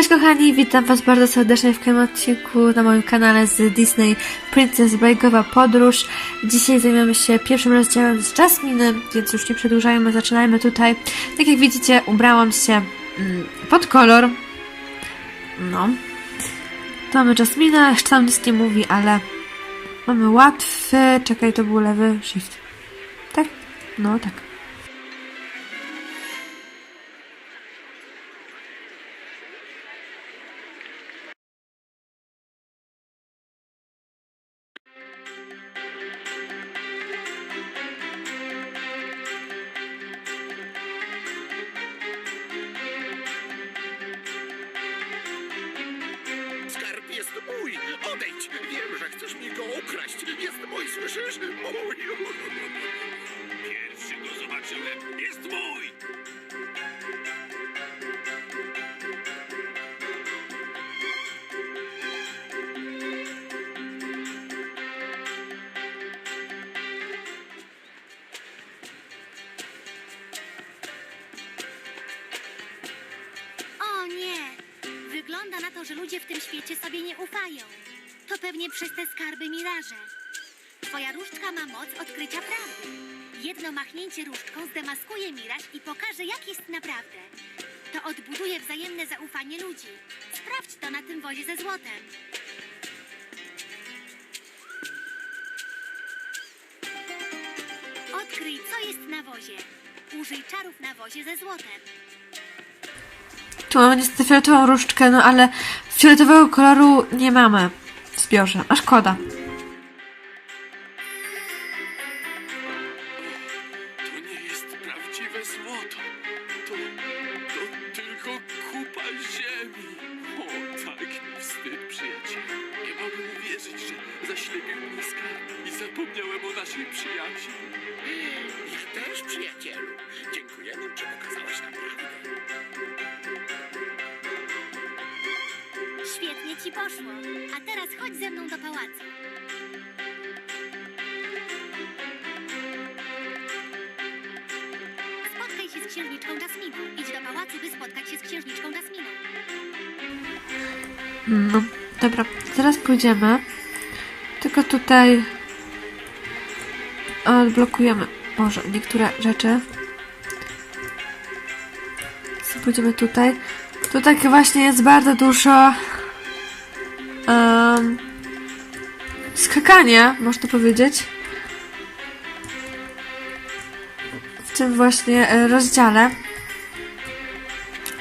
Cześć kochani, witam was bardzo serdecznie w kolejnym odcinku na moim kanale z Disney Princess Bajkowa Podróż. Dzisiaj zajmiemy się pierwszym rozdziałem z Jasmine, więc już nie przedłużajmy, zaczynajmy tutaj. Tak jak widzicie, ubrałam się mm, pod kolor. No. Tu mamy Jasmina, jeszcze tam nic nie mówi, ale mamy łatwy, czekaj, to był lewy shift. Tak? No, tak. Słyszysz? Mój! Pierwszy go zobaczyłem! Jest mój! O nie! Wygląda na to, że ludzie w tym świecie sobie nie ufają. To pewnie przez te skarby miraże. Twoja różdżka ma moc odkrycia prawdy. Jedno machnięcie różdżką zdemaskuje miraż i pokaże, jak jest naprawdę. To odbuduje wzajemne zaufanie ludzi. Sprawdź to na tym wozie ze złotem. Odkryj, co jest na wozie. Użyj czarów na wozie ze złotem. Tu mamy niestety fioletową różdżkę, no ale fioletowego koloru nie mamy w zbiorze. A szkoda. Przyjacielu. Dziękujemy, że pokazałeś nam prawdę. Świetnie ci poszło. A teraz chodź ze mną do pałacu. Spotkaj się z księżniczką Jasminą. Idź do pałacu, by spotkać się z księżniczką Jasminą. No, dobra, zaraz pójdziemy. Tylko tutaj odblokujemy może niektóre rzeczy. Pójdziemy tutaj. Tu tak właśnie jest bardzo dużo um, skakania, można powiedzieć. W tym właśnie e, rozdziale.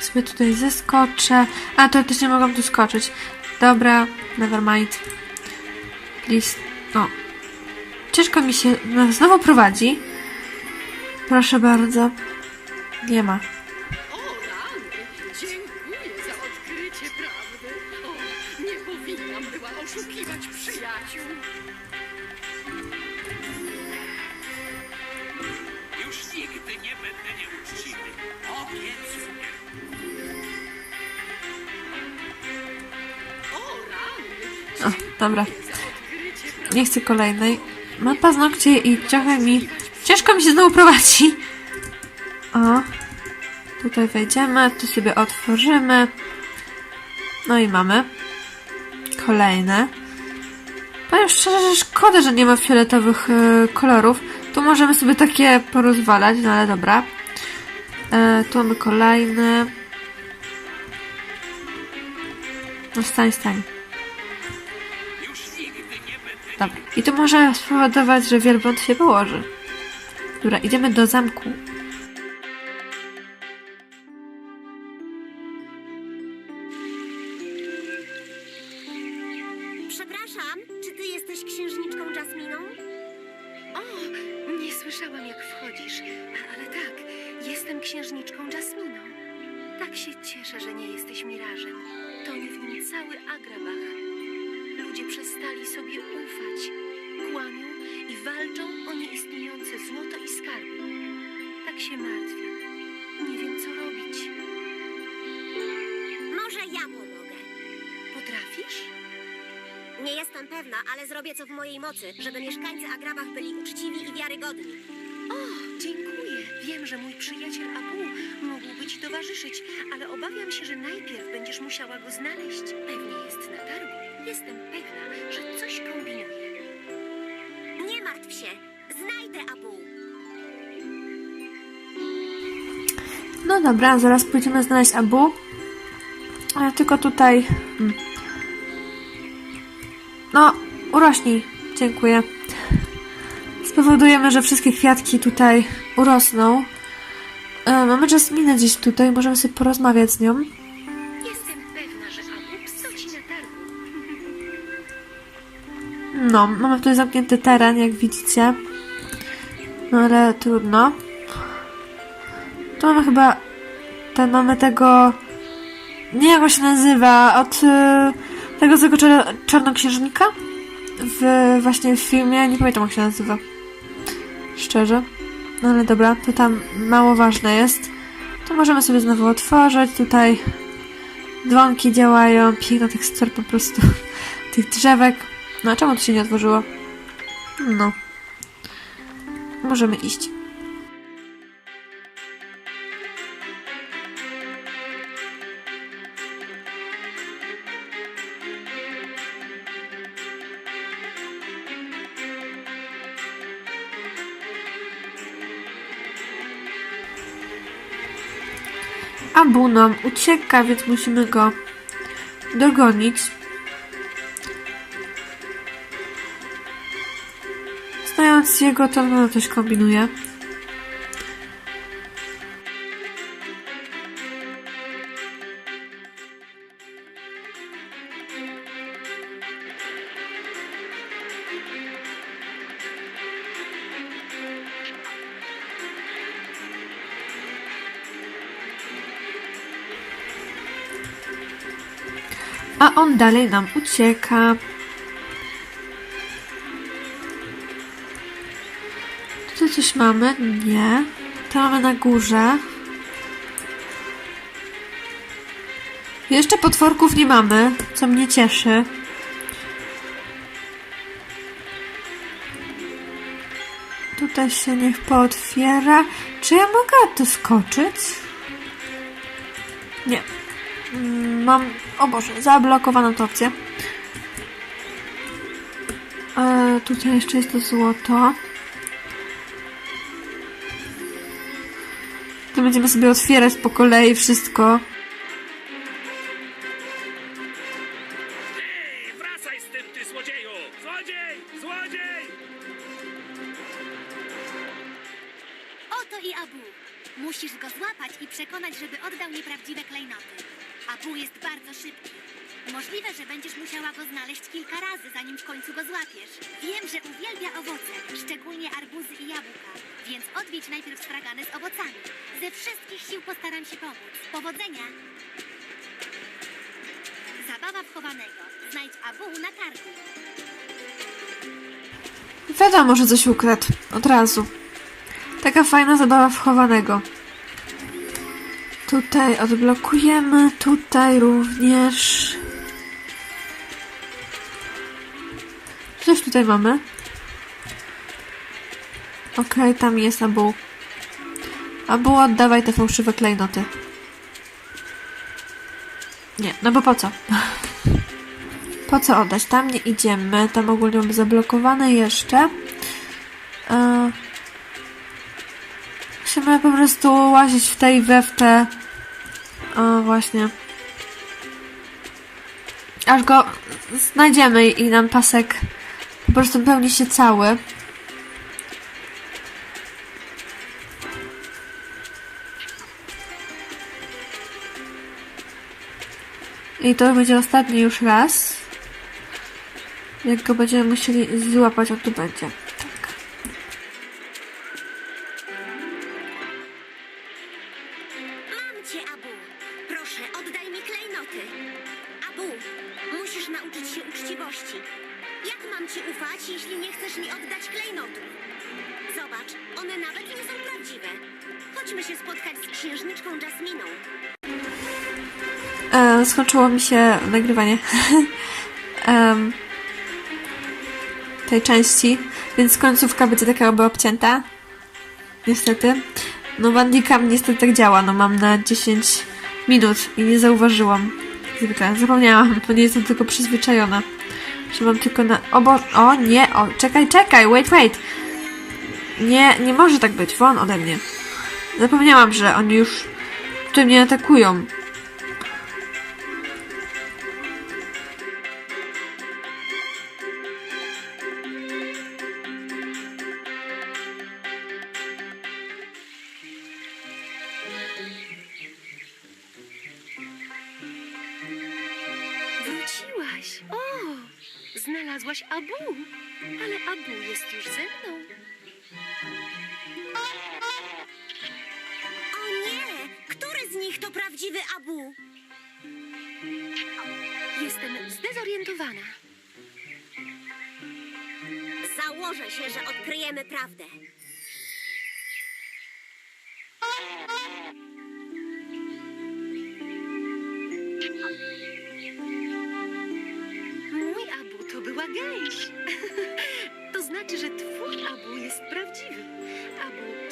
Sobie tutaj zeskoczę. A, to też nie mogłam tu skoczyć. Dobra, never mind. Please. O. Ciężko mi się no, znowu prowadzi. Proszę bardzo. Nie ma. O, rany! Dziękuję za odkrycie prawdy. O, nie powinnam była oszukiwać przyjaciół. Już nigdy nie będę nieuczciwy. Obiecuję. O, rany! O, dobra. Nie chcę kolejnej. Mam paznokcie i trochę mi... Ciężko mi się znowu prowadzi. O. Tutaj wejdziemy, tu sobie otworzymy. No i mamy. Kolejne. Powiem szczerze, szkoda, że nie ma fioletowych e, kolorów. Tu możemy sobie takie porozwalać, no ale dobra. E, tu mamy kolejne. No stań, stań. Dobra. I to może spowodować, że wielbłąd się położy. Dobra, idziemy do zamku. Przepraszam, czy ty jesteś księżniczką Jasminą? O, nie słyszałam jak wchodzisz, ale tak, jestem księżniczką Jasminą. Tak się cieszę, że nie jesteś mirażem. Tonie w nim cały Agrabah. Ludzie przestali sobie ufać, kłamią i walczą o nieistniejące złoto i skarby. Tak się martwię. Nie wiem, co robić. Może ja pomogę. Potrafisz? Nie jestem pewna, ale zrobię co w mojej mocy, żeby mieszkańcy Agrabach byli uczciwi i wiarygodni. O, dziękuję. Wiem, że mój przyjaciel Abu mógłby ci towarzyszyć, ale obawiam się, że najpierw będziesz musiała go znaleźć. Pewnie jest na targu. Jestem pewna, że coś kombinuje. Martw się. Znajdę Abu. No dobra, zaraz pójdziemy znaleźć Abu. Ale tylko tutaj... hmm. No, urośnij. Dziękuję. Spowodujemy, że wszystkie kwiatki tutaj urosną. E, mamy Jasminę gdzieś tutaj, możemy sobie porozmawiać z nią. No, mamy tutaj zamknięty teren, jak widzicie. No ale trudno. Tu mamy chyba... Ten mamy tego... Nie jak on się nazywa, od y, tego złego czar- czarnoksiężnika? W właśnie w filmie, nie pamiętam jak się nazywa. Szczerze. No ale dobra, to tam mało ważne jest. To możemy sobie znowu otworzyć. Tutaj dzwonki działają. Piękna tekstura po prostu tych drzewek. No a czemu to się nie otworzyło? No. Możemy iść. Abu nam ucieka, więc musimy go dogonić. Znając jego, to on coś kombinuje. A on dalej nam ucieka. Coś mamy? Nie. To mamy na górze. Jeszcze potworków nie mamy, co mnie cieszy. Tutaj się niech pootwiera. Czy ja mogę tu skoczyć? Nie. Mm, Mam, o Boże, zablokowaną tę opcję. E, tutaj jeszcze jest to złoto. Będziemy sobie otwierać po kolei wszystko. Ej, wracaj z tym, ty złodzieju! Złodziej! Złodziej! Oto i Abu. Musisz go złapać i przekonać, żeby oddał nieprawdziwe klejnoty. Abu jest bardzo szybki. Możliwe, że będziesz musiała go znaleźć kilka razy, zanim w końcu go złapiesz. Wiem, że uwielbia owoce, szczególnie arbuzy i jabłka, więc odwiedź najpierw stragany z owocami. Ze wszystkich sił postaram się pomóc. Powodzenia! Zabawa wchowanego. Znajdź Abu na targu. Wiadomo, że coś ukradł. Od razu. Taka fajna zabawa wchowanego. Tutaj odblokujemy, tutaj również. Tutaj mamy. Okej, tam jest Abu. Abu, oddawaj te fałszywe klejnoty. Nie, no bo po co? Po co oddać? Tam nie idziemy. Tam ogólnie mamy zablokowane jeszcze. E... Musimy po prostu łazić w tej we w te. O, właśnie. Aż go znajdziemy i nam pasek po prostu pełni się cały. I to będzie ostatni już raz. Jak go będziemy musieli złapać, on tu będzie. Tak. Mam cię, Abu. Proszę, oddaj mi klejnoty. Abu, musisz nauczyć się uczciwości. Jak mam ci ufać, jeśli nie chcesz mi oddać klejnotów? Zobacz, one nawet nie są prawdziwe. Chodźmy się spotkać z księżniczką Jasminą. E, skończyło mi się nagrywanie em, tej części, więc końcówka będzie taka jakby obcięta. niestety. No Bandicam niestety tak działa, no mam na 10 minut i nie zauważyłam. Zwykle, zapomniałam, bo nie jestem tylko przyzwyczajona. Że mam tylko na... O bo... O nie, o, czekaj, czekaj, wait, wait. Nie, nie może tak być, won ode mnie. Zapomniałam, że oni już tutaj mnie atakują. Ze mną. O nie! Który z nich to prawdziwy Abu? Jestem zdezorientowana. Założę się, że odkryjemy prawdę.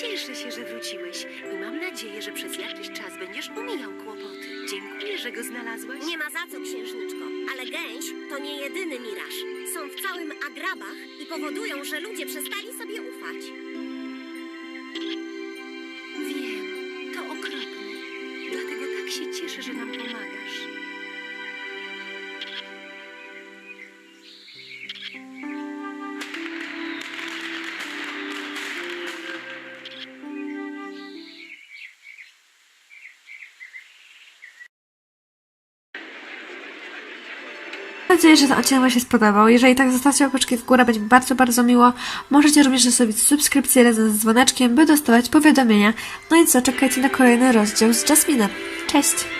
Cieszę się, że wróciłeś i mam nadzieję, że przez jakiś czas będziesz omijał kłopoty. Dziękuję, że go znalazłaś. Nie ma za co, księżniczko. Ale gęś to nie jedyny miraż. Są w całym agrabach i powodują, że ludzie przestali sobie ufać. Mam nadzieję, że ten odcinek Wam się spodobał. Jeżeli tak, zostawcie łapeczki w górę, będzie bardzo, bardzo miło. Możecie również zostawić subskrypcję razem z dzwoneczkiem, by dostawać powiadomienia. No i co, czekajcie na kolejny rozdział z Jasminem. Cześć!